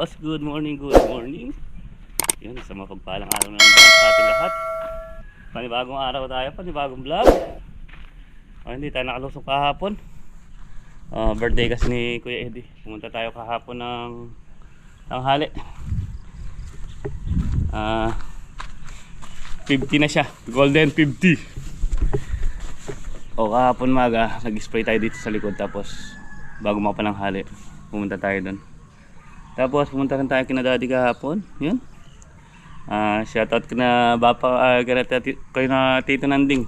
Boss, good morning, good morning. Yun, sa mapagpalang araw na naman sa ating lahat. Panibagong araw tayo, panibagong vlog. Oh, hindi tayo nakalusok kahapon. Ah, birthday kasi ni Kuya Eddie. Pumunta tayo kahapon ng tanghali. Ah, 50 na siya. Golden 50. O kahapon maga, nag-spray tayo dito sa likod tapos bago mapalanghali, pumunta tayo doon. Tapos pumunta rin tayo kina daddy kahapon. Yun. Ah, shoutout ko na bapa uh, kay, na Tito Nanding.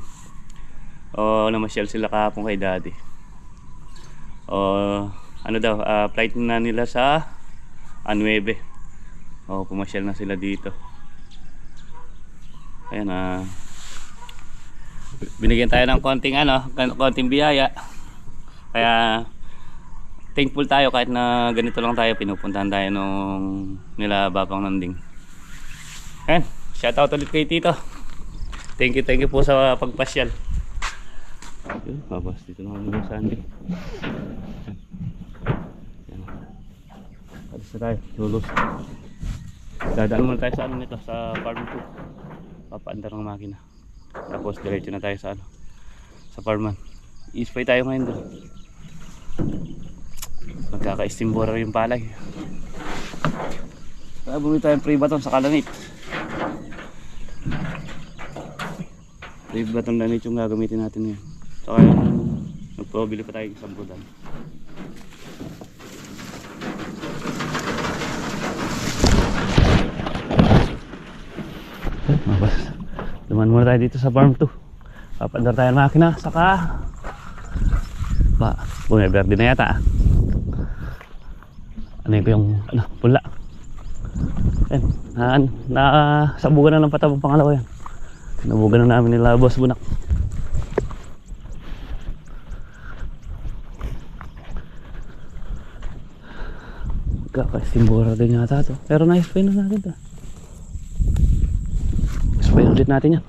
O namasyal sila kahapon kay daddy. O ano daw, ah, flight na nila sa A9. O pumasyal na sila dito. Ayan ah. binigyan tayo ng konting ano, konting biyaya. Kaya thankful tayo kahit na ganito lang tayo pinupuntahan tayo nung nila Babang Nanding. Ayan, shout out ulit kay Tito. Thank you, thank you po sa pagpasyal. Yun, babas dito na kami Sandy. Ayan. Alis na tayo, lulus. Dadaan muna tayo sa ano nito, sa farm 2. Papaandar ng makina. Tapos diretso na tayo sa ano, sa farman. I-spray tayo ngayon doon. Magkaka-istimbora yung palay. Kaya bumili tayong free baton sa kalanit. Free baton lanit yung gagamitin natin ngayon. Saka yung nagpabili pa tayo isang budan. Mabas. Duman muna tayo dito sa farm 2. Papandar tayo ng makina. Saka ba, bumiberde na yata ah. Ano yun yung ano, pula. Yan, na, na, sabugan na ng patabang pangalawa yan. Nabugan na namin nila boss bunak. Kakasimbura din yata to. Pero na-spray na natin to. Spray ulit natin yan.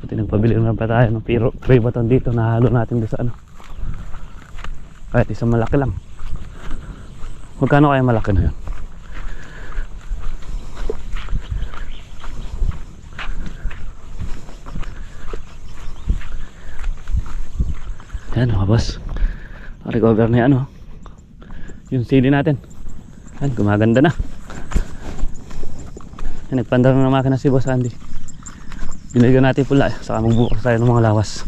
Buti nagpabili naman pa tayo ng piro, tray baton dito. Nahalo natin doon sa ano. Kahit isang malaki lang. Magkano kaya malaki na yun? Yan mga boss. Recover na yan oh. Yung sili natin. Yan, gumaganda na. Yan, nagpandar na ng makina si Boss Andy. Binigyan natin pula eh. Saka magbukas tayo ng mga lawas.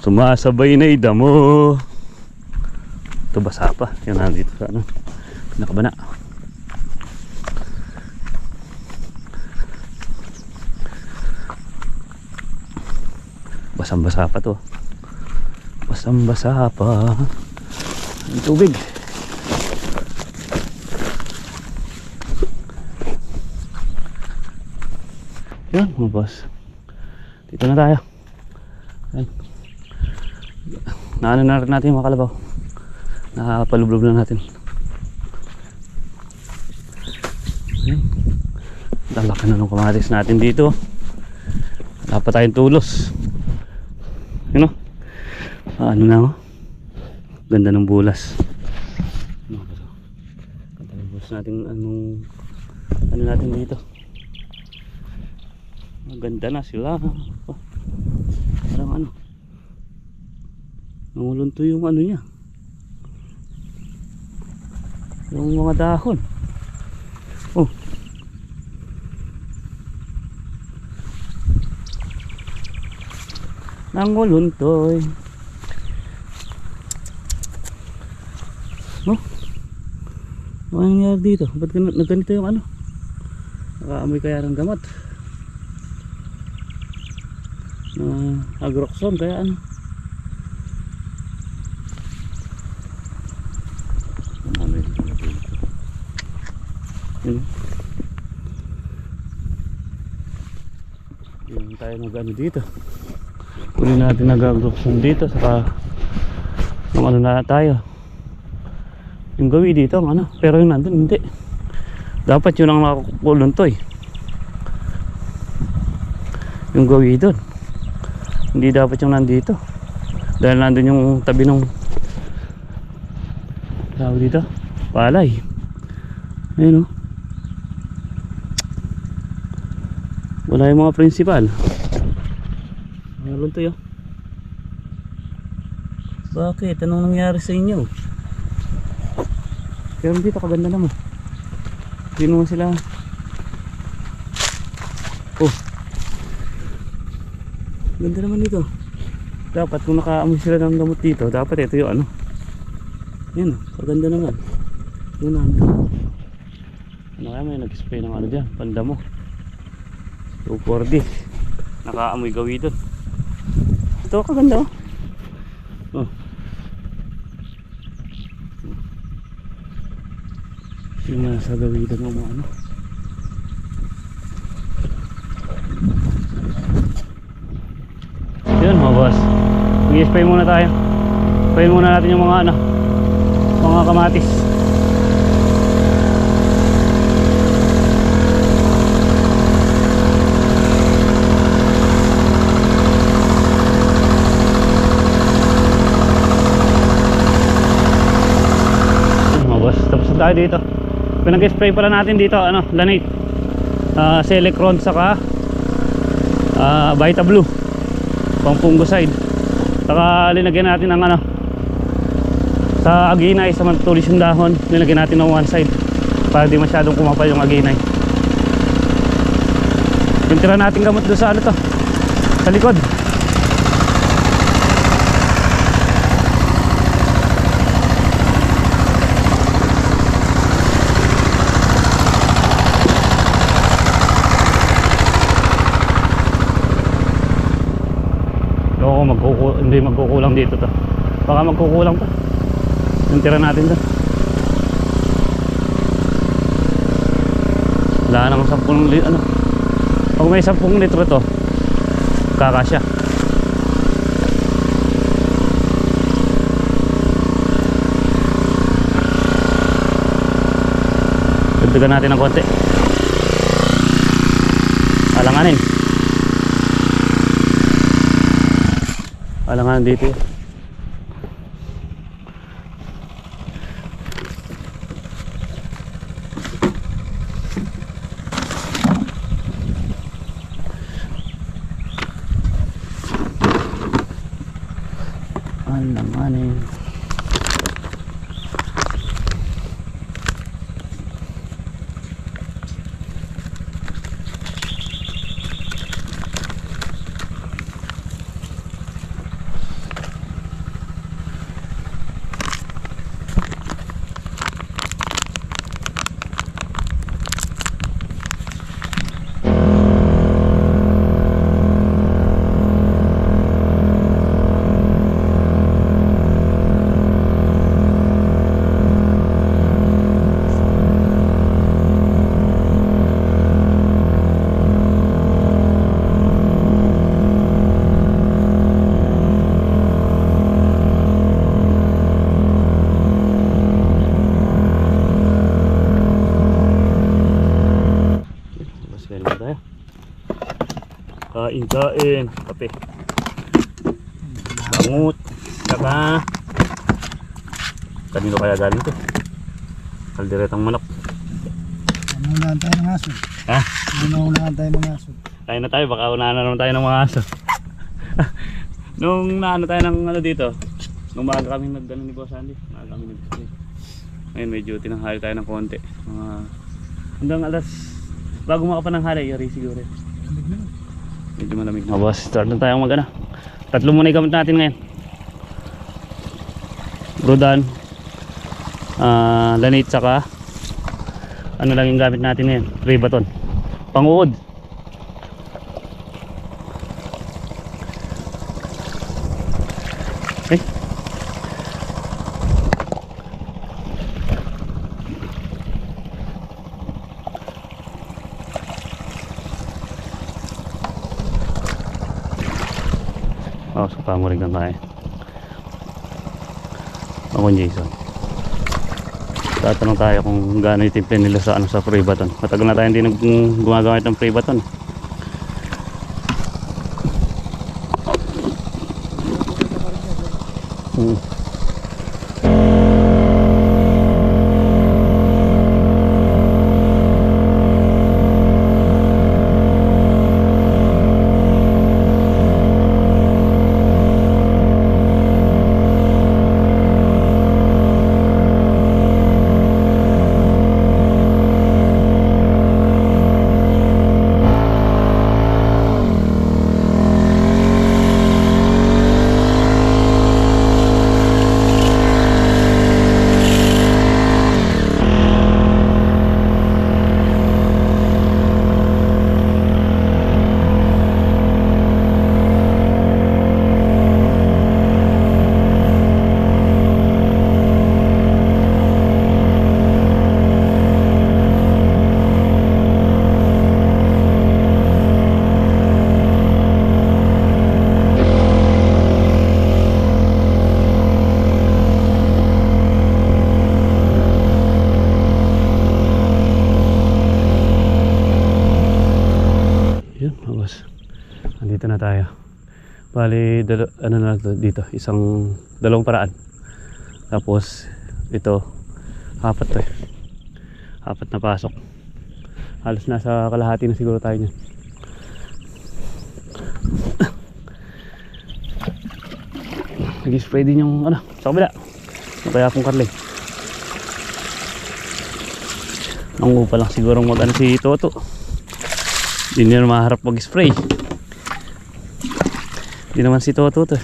Sumasabay na idamo. Ito basa pa. Yan nandito sa ano. Pinakabana. Basang basa pa to. Basang basa pa. Ang tubig. Yan mga boss. Dito na tayo. Yan. Naano na rin natin yung mga. Nakapalublob na natin. Yan. Ang laki na ng kamatis natin dito. Wala tayong tulos. Yun o. Ano na o. Ganda ng bulas. Ano ba ito? Ganda ng bulas natin anong ano natin dito. Ang ganda na sila. Oh. Parang ano. Namulunto yung ano niya. Yung mga dahon. Oh. Nanguluntoy. Oh. Ano nangyari dito? Ba't nagganito yung ano? Nakaamoy kaya ng gamot. Na agroxon kaya ano? Amoy dito. Yun. Yun tayo nag ano dito. Uli natin nag-agroxon dito saka yung ano na tayo. Yung gawi dito, ang ano, pero yung nandun hindi. Dapat yun ang nakakuluntoy. Yung gawi doon. Hindi dapat yung nandito. Dahil nandun yung tabi ng tawag dito. Palay. Ayun oh. Wala yung mga principal. Meron to yun. Bakit? Anong nangyari sa inyo? Pero dito kaganda naman. Hindi naman sila. Oh. Ganda naman dito. Dapat kung nakaamoy sila ng gamot dito, dapat ito yung ano. Yan, kaganda naman. Yun ang ano kaya may nag-spray ng ano dyan, panda mo. 240. Nakaamoy gawi doon. Ito kaganda oh. Oh. Yung nasa gawidan mo mga ano. Yun mga boss. Mag-spray muna tayo. Spray muna natin yung mga ano, mga kamatis. Yun, mga boss. Tapos na tayo dito. Pinag-spray pala natin dito, ano, lanate. Uh, Selecron saka uh, Vita Blue. Pang fungicide. Saka linagyan natin ng ano, sa aginay sa matulis yung dahon nilagyan natin ng one side para di masyadong kumapal yung aginay yung natin gamot doon sa ano to sa likod hindi magkukulang dito to. Baka magkukulang pa. Yung tira natin doon. Wala nang 10 litro. Ano? Pag may 10 litro to, kakasya. Dagdagan natin ng konti. Alanganin. Alanganin dito yun. Alanganin. Mas kain na tayo. Kain, kain. Kape. Bangut. Saka. Kanino kaya galing to? Kalderetang manok. Unahan tayo ng aso. Ha? Unahan tayo ng aso. Kain na tayo. Baka unahan na naman tayo ng mga aso. Nung naano tayo ng ano dito. Nung maaga kami nag ano ni Boss Andy. Maaga kami nag Ngayon medyo tinanghali tayo ng konti. Mga hanggang alas bago makapananghali yari siguro. Medyo malamig na boss. Start na tayong mag ano. Tatlo muna yung gamit natin ngayon. Brudan. Ah, lanit saka ano lang yung gamit natin ngayon. Ribaton. Panguod. Eh. Oh, sa pamurig na tayo. Ako Jason. Tatanong tayo kung gaano yung nila sa ano sa pre-baton. Matagal na tayo hindi nag gumagamit ng pre-baton. Hmm. Yun, mga boss. Andito na tayo. Bali, dalo, ano na to dito, isang dalawang paraan. Tapos, ito, apat to eh. Apat na pasok. Halos nasa kalahati na siguro tayo niyan. Nag-spray din yung ano, sa kabila. Kaya akong karlay. Nangu pa lang siguro mag ano si Toto. Hindi niya maharap mag-spray. Hindi naman si Toto to.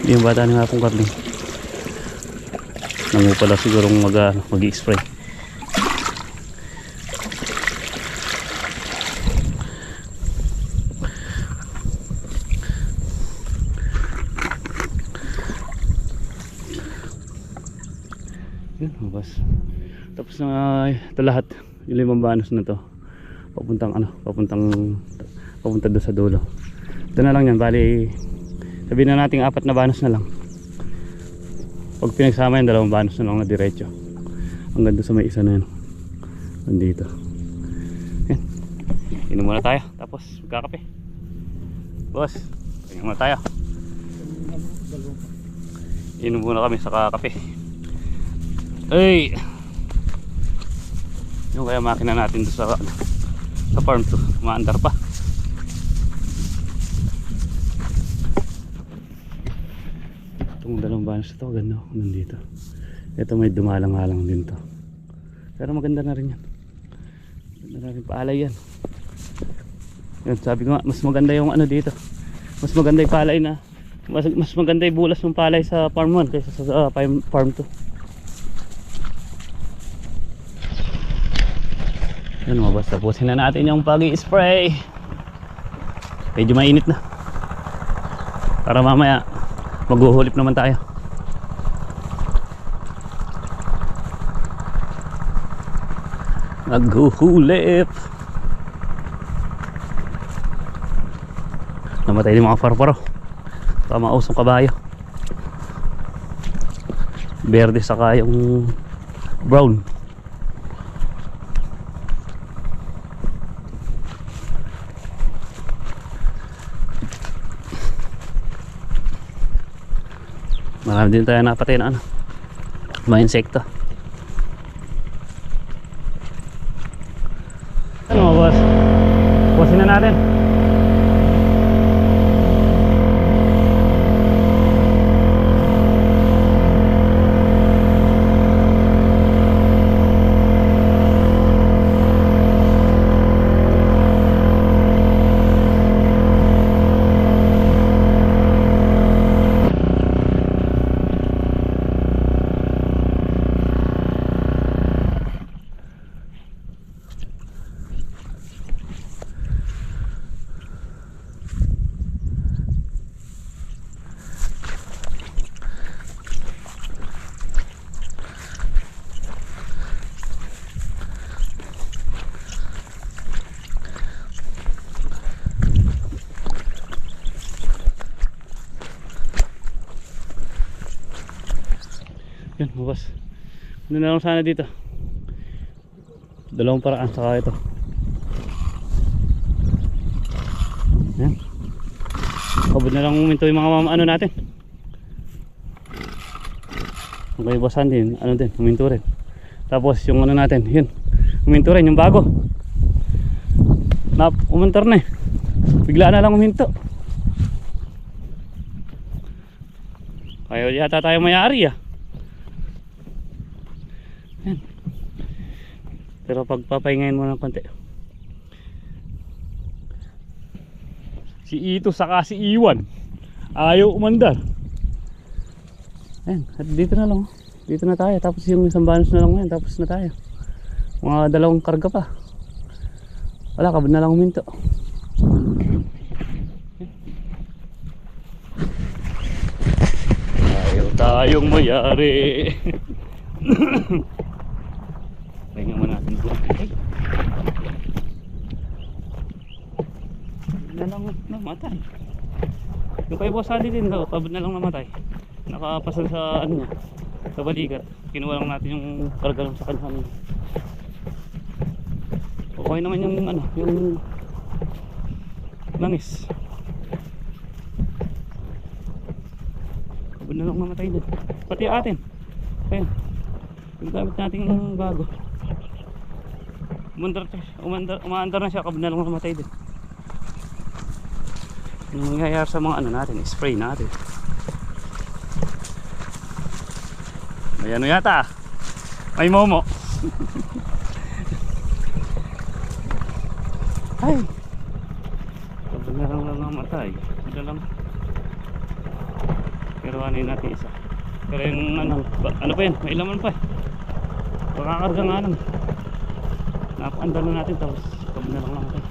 Hindi yung bata ng hapong karling. Nangu pala siguro mag, uh, mag-spray. Yun, mabas. Tapos na ito lahat. Yung limang banos na to papuntang ano, papuntang papunta doon sa dulo. Ito na lang yan, bali sabihin na natin apat na banos na lang. Pag pinagsama yan, dalawang banos na lang na diretso. Hanggang doon sa may isa na yan. Nandito. Yan. Inom muna tayo, tapos magkakape. Boss, inom muna tayo. Inom muna kami sa kakape. Ay! Yung kaya makina natin sa sa farm to umaandar pa itong dalawang banos ito ganda oh, nandito. Ito may dumalang-alang din to. Pero maganda na rin yan. Maganda na rin palay yan. Yan sabi ko nga mas maganda yung ano dito. Mas maganda yung palay na mas, mas maganda yung bulas ng palay sa farm 1 kaysa sa ah, farm, farm 2 Yan mga boss, tapusin na natin yung pag-i-spray. Medyo mainit na. Para mamaya maghuhulip naman tayo. Maghuhulip. Namatay din mga parparo. Pamausong kabayo. Berde saka yung brown. Marami din tayo napatay na ano. Mga insekto. Ano mga boss? Pusin na natin. Boss. Ano na lang sana dito? Dalawang paraan saka ito. Yan. Kabod na lang uminto yung mga mama ano natin. Yung kay Boss Andy, yun, ano din, huminto rin. Tapos yung ano natin, yun, huminto rin, yung bago. Na, umuntar na eh. Bigla na lang huminto. Kaya yata tayo mayari ah. Pero pagpapahingayin mo ng konti. Si Ito saka si Iwan. Ayaw umandar. Ayan, at dito na lang. Dito na tayo. Tapos yung isang banos na lang ngayon. Tapos na tayo. Mga dalawang karga pa. Wala, kabad na lang huminto. Ayaw tayong mayari. Pahinga mo natin po. Ay. Na lang namatay. Yung kay Boss Ali din daw, kabad na lang namatay. Nakapasal sa ano niya, sa balikat. Kinuha lang natin yung karga lang sa kanya. Okay naman yung ano, yung langis. Kabad na lang namatay din. Pati atin. Ayun. Yung gamit natin ng bago. Umandar, umandar, umaandar na siya, kabad na lang namatay din. Yung nangyayari sa mga ano natin, spray natin. May ano yata. May momo. Ay. Sabi na lang namatay. Ito lang. Pero yun natin isa. Pero yung ano, ano pa yun? May laman pa eh. Pakakarga nga lang. Napaandar na natin tapos sabi na lang namatay.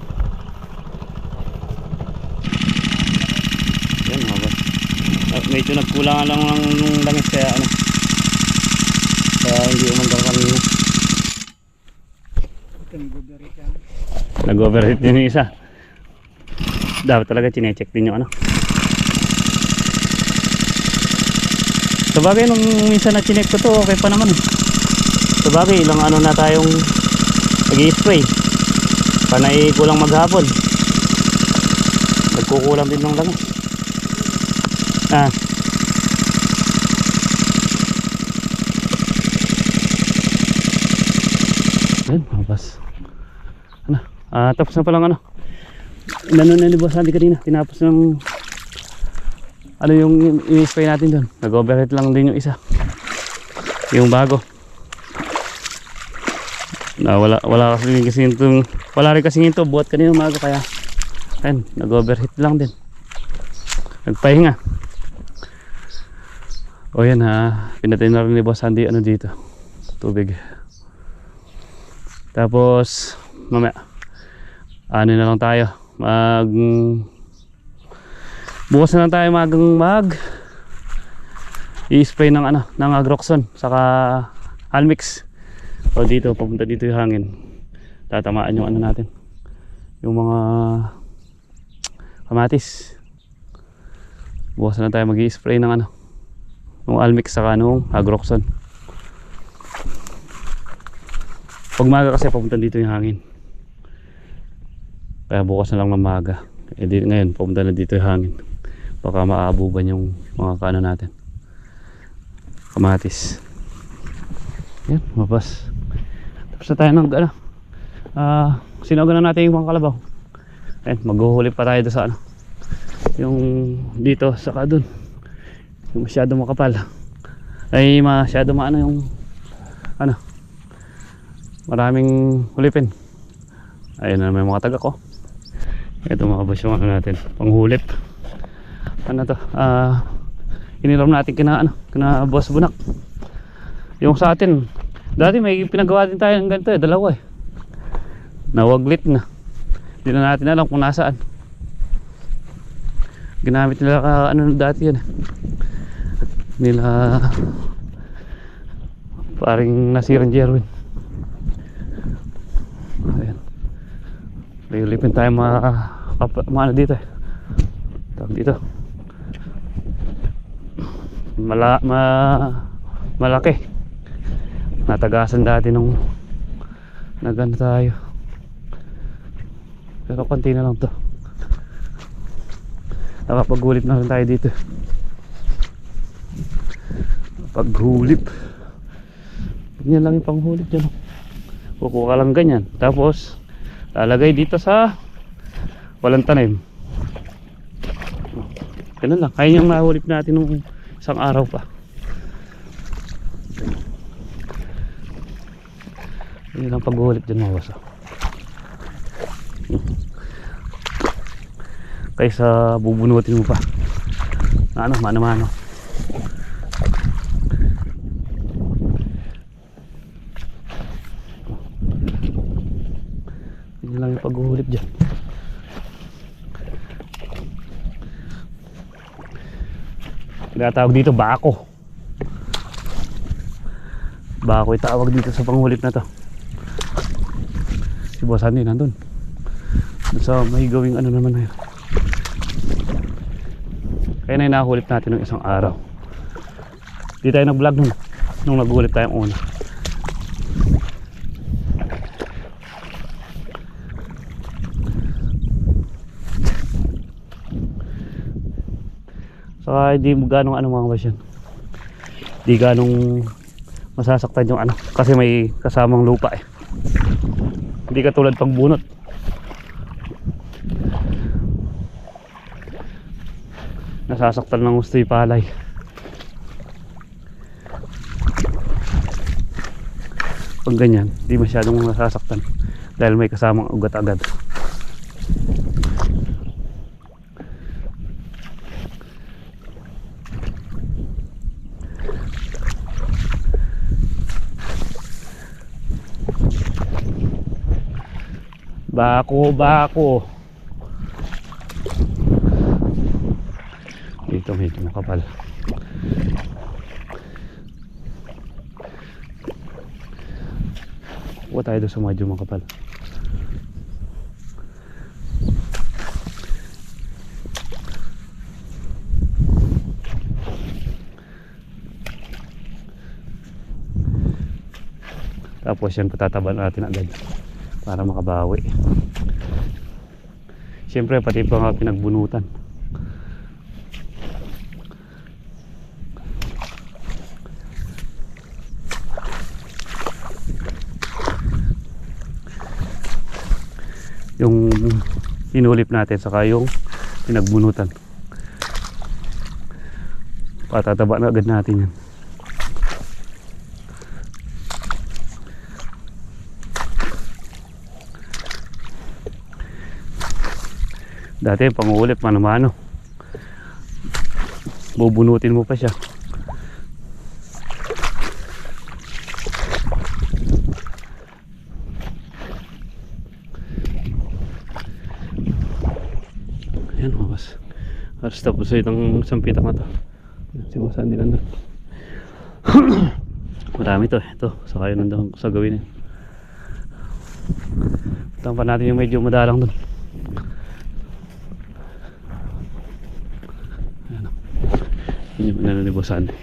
Yan mga boss. At medyo nagkulangan lang ng ng langis kaya ano. Kaya hindi umandar kanina. Nag-overheat din yung isa. Dapat talaga chinecheck din yung ano. Sa bagay, nung minsan na chinek ko to, okay pa naman. eh. Sa bagay, ilang ano na tayong nag-i-spray. Panay kulang maghapon. Nagkukulang din ng langis. Ah. Ayun, mapas. Ano? Ah, tapos na palang ano. Inano na Boss Andy kanina. Tinapos ng ano yung i-spray natin doon. Nag-overheat lang din yung isa. Yung bago. Na wala wala kasi kasi itong wala rin kasi ito buhat kanina umaga kaya ayun, nag-overheat lang din. Nagpahinga. O yan ha, pinatay na rin ni Boss Andy ano dito. Tubig. Tapos mamaya ano na lang tayo mag bukas na lang tayo magang mag i-spray ng ano ng agroxon saka almix o dito papunta dito yung hangin tatamaan yung ano natin yung mga kamatis bukas na tayo mag i-spray ng ano ng almix saka nung agroxon pag maga kasi papunta dito yung hangin kaya bukas na lang ng maga. Eh di, ngayon, pumunta na dito yung hangin. Baka maaabuban yung mga kano natin. Kamatis. Yan, mapas. Tapos na tayo ng ano. Ah, sinaga na natin yung mga kalabaw. Ayan, maghuhuli pa tayo doon sa ano. Yung dito, saka doon. Yung masyado makapal. Ay, masyado maano yung ano. Maraming hulipin. Ayun na may mga taga ko. Ito mga boss yung ano natin, panghulip. Ano to? Ah, ininom natin kina ano, kina boss bunak. Yung sa atin, dati may pinagawa din tayo ng ganito eh, dalawa eh. Nawaglit na. Hindi na natin alam kung nasaan. Ginamit nila ka ano dati yan eh. Nila paring nasirang Jerwin. Ayan. Lilipin tayo mga, mga ano dito eh. Tawag dito. Mala, ma, malaki. Natagasan dati nung nagano tayo. Pero konti na lang to. Nakapagulip na rin tayo dito. paghulip ganyan lang yung panghulip dyan kukuha ka lang ganyan tapos lalagay dito sa walang tanim ganun lang kaya yung nahulip natin nung isang araw pa yun lang paghulip dyan mga boss oh. kaysa bubunutin mo pa. Ano mano-mano yun lang yung paghuhulip dyan. Tinatawag dito bako. Bako yung tawag dito sa panghulip na to si Boss Andy nandun. Dun sa may gawing ano naman na yun. Kaya na yung nahulip natin ng isang araw. Di tayo nag vlog nun nung naghulip tayong una. Saka hindi mo ganong ano mga basyan di ganong masasaktan yung ano kasi may kasamang lupa eh hindi katulad pang bunot. Nasasaktan ng gusto yung palay. Pag ganyan di masyadong nasasaktan dahil may kasamang ugat agad bako bako. Dito medyo makapal. Huwag tayo doon sa medyo makapal. Tapos yan patataba natin agad para makabawi. Siyempre pati pa nga pinagbunutan. Yung inulip natin saka yung pinagbunutan. Patataba na agad natin yan dati pangulip mano-mano bubunutin mo pa siya Ayan mga boss. Halos tapos sa itong isang pitak na to. Ayan, Si Boss Andy nandun. Marami to eh. Ito, sa kayo nandun sa gawin eh. Pa natin yung medyo madalang dun. Ayan o. Yun yung ano Andy.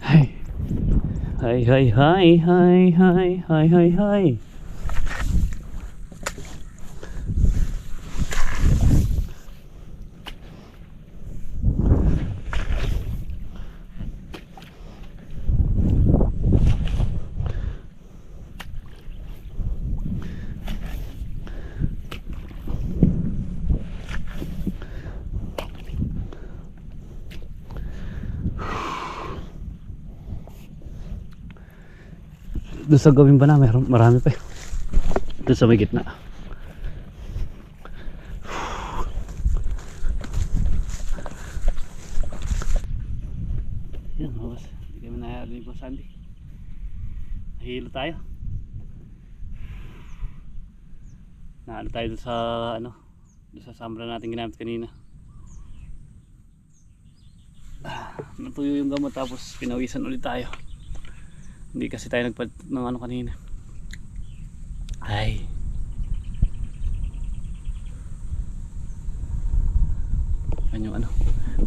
Hi. Hi, hi, hi, hi, hi, hi, hi, hi. Doon sa gawin ba na, meron, marami pa eh. Doon sa may gitna. Yan, boss. Hindi kami nahihalo ni Boss Andy. Nahihilo tayo. Nahalo tayo doon sa, ano, doon sa sambra natin ginamit kanina. Ah, Natuyo yung gamot tapos pinawisan ulit tayo. Hindi kasi tayo nagpad ng ano kanina. Ay. Yan yung ano.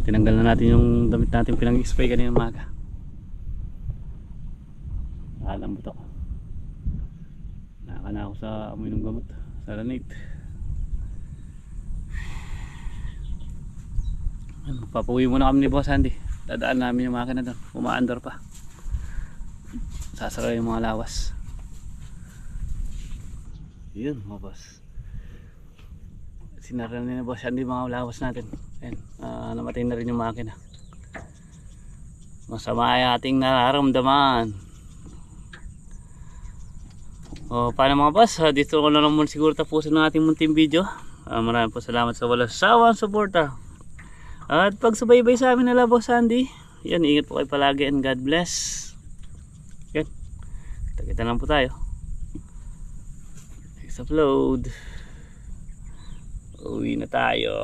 Tinanggal na natin yung damit natin pinang-spray kanina umaga. Alam mo to. Nakaka na ako sa amoy ng gamot. Sa lanit. Ano, papuwi muna kami ni Boss Andy. Dadaan namin yung makina doon. Umaandar pa. Sasara yung mga lawas. Yun mga boss. Sinara na ni boss hindi mga lawas natin. Ayan, ah, namatay na rin yung makina. Masama ay ating nararamdaman. O, paano mga boss? Ah, dito ko na lang muna siguro tapusin ng ating munting video. Ah, maraming po salamat sa walang sawang suporta. At pagsubaybay sa amin nila Boss Andy. Yan, ingat po kayo palagi and God bless. Kita lang po tayo. Next upload. Uwi na tayo.